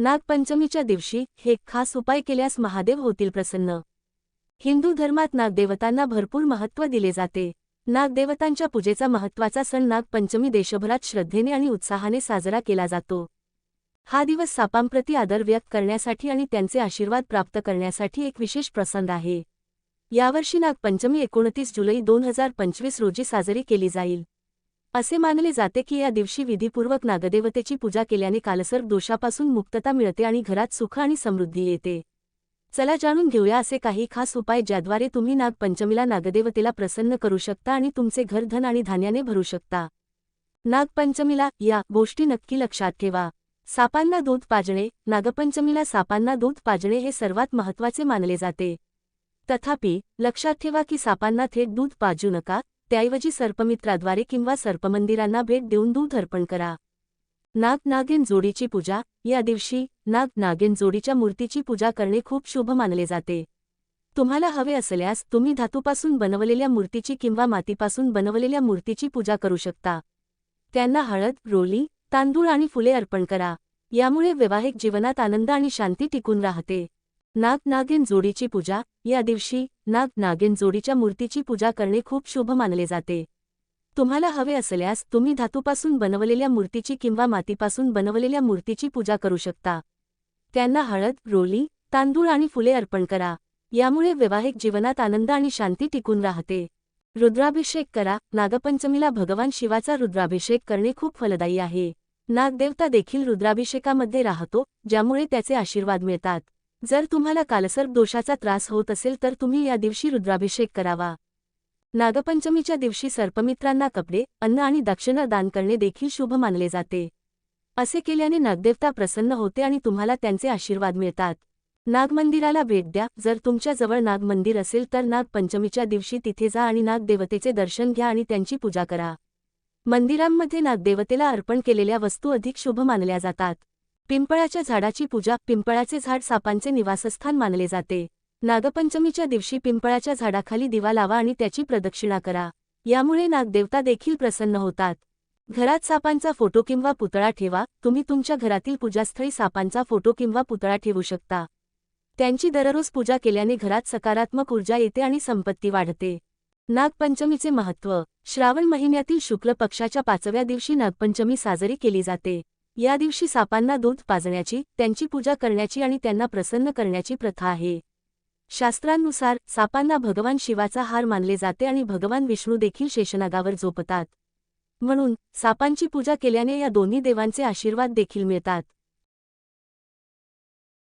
नागपंचमीच्या दिवशी हे खास उपाय केल्यास महादेव होतील प्रसन्न. हिंदू धर्मात नागदेवतांना भरपूर महत्त्व दिले जाते. नागदेवतांच्या पूजेचा महत्त्वाचा सण नागपंचमी देशभरात श्रद्धेने आणि उत्साहाने साजरा केला जातो. हा दिवस सापांप्रती आदर व्यक्त करण्यासाठी आणि त्यांचे आशीर्वाद प्राप्त करण्यासाठी एक विशेष प्रसंग आहे. यावर्षी नागपंचमी एकोणतीस जुलै दोन हजार पंचवीस रोजी साजरी केली जाईल. असे मानले जाते की या दिवशी विधीपूर्वक नागदेवतेची पूजा केल्याने कालसर्प दोषापासून मुक्तता मिळते आणि घरात सुख आणि समृद्धी येते. चला जाणून घेऊया असे काही खास उपाय ज्याद्वारे तुम्ही नागपंचमीला नागदेवतेला प्रसन्न करू शकता आणि तुमचे घर धन आणि धान्याने भरू शकता. नागपंचमीला या गोष्टी नक्की लक्षात ठेवा. सापांना दूध पाजणे नागपंचमीला सापांना दूध पाजणे हे सर्वात महत्त्वाचे मानले जाते. तथापि लक्षात ठेवा की सापांना थेट दूध पाजू नका त्याऐवजी सर्पमित्राद्वारे किंवा सर्पमंदिरांना भेट देऊन दूध अर्पण करा. नागनागेन जोडीची पूजा या दिवशी नागनागेन जोडीच्या मूर्तीची पूजा करणे खूप शुभ मानले जाते. तुम्हाला हवे असल्यास तुम्ही धातूपासून बनवलेल्या मूर्तीची किंवा मातीपासून बनवलेल्या मूर्तीची पूजा करू शकता. त्यांना हळद रोली तांदूळ आणि फुले अर्पण करा. यामुळे वैवाहिक जीवनात आनंद आणि शांती टिकून राहते. नागनागिन जोडीची पूजा. या दिवशी नागनागिन जोडीच्या मूर्तीची पूजा करणे खूप शुभ मानले जाते. तुम्हाला हवे असल्यास तुम्ही धातूपासून बनवलेल्या मूर्तीची किंवा मातीपासून बनवलेल्या मूर्तीची पूजा करू शकता. त्यांना हळद रोली तांदूळ आणि फुले अर्पण करा. यामुळे वैवाहिक जीवनात आनंद आणि शांती टिकून राहते. रुद्राभिषेक करा. नागपंचमीला भगवान शिवाचा रुद्राभिषेक करणे खूप फलदायी आहे. नागदेवता देखील रुद्राभिषेकामध्ये राहतो ज्यामुळे त्याचे आशीर्वाद मिळतात. जर तुम्हाला कालसर्प दोषाचा त्रास होत असेल तर तुम्ही या दिवशी रुद्राभिषेक करावा. नागपंचमीच्या दिवशी सर्पमित्रांना कपडे अन्न आणि दक्षिणा दान करणे देखील शुभ मानले जाते. असे केल्याने नागदेवता प्रसन्न होते आणि तुम्हाला त्यांचे आशीर्वाद मिळतात. नागमंदिराला भेट द्या. जर तुमच्याजवळ नागमंदिर असेल तर नागपंचमीच्या दिवशी तिथे जा आणि नागदेवतेचे दर्शन घ्या आणि त्यांची पूजा करा. मंदिरांमध्ये नागदेवतेला अर्पण केलेल्या वस्तू अधिक शुभ मानल्या जातात. पिंपळाच्या झाडाची पूजा पिंपळाचे झाड सापांचे निवासस्थान मानले जाते. नागपंचमीच्या दिवशी पिंपळाच्या झाडाखाली दिवा लावा आणि त्याची प्रदक्षिणा करा. यामुळे नागदेवता देखील प्रसन्न होतात. घरात सापांचा फोटो किंवा पुतळा ठेवा. तुम्ही तुमच्या घरातील पूजास्थळी सापांचा फोटो किंवा पुतळा ठेवू शकता. त्यांची दररोज पूजा केल्याने घरात सकारात्मक ऊर्जा येते आणि संपत्ती वाढते. नागपंचमीचे महत्त्व श्रावण महिन्यातील शुक्ल पक्षाच्या पाचव्या दिवशी नागपंचमी साजरी केली जाते. या दिवशी सापांना दूध पाजण्याची त्यांची पूजा करण्याची आणि त्यांना प्रसन्न करण्याची प्रथा आहे. शास्त्रांनुसार सापांना भगवान शिवाचा हार मानले जाते आणि भगवान विष्णू देखील शेषनागावर झोपतात. म्हणून सापांची पूजा केल्याने या दोन्ही देवांचे आशीर्वाद देखील मिळतात.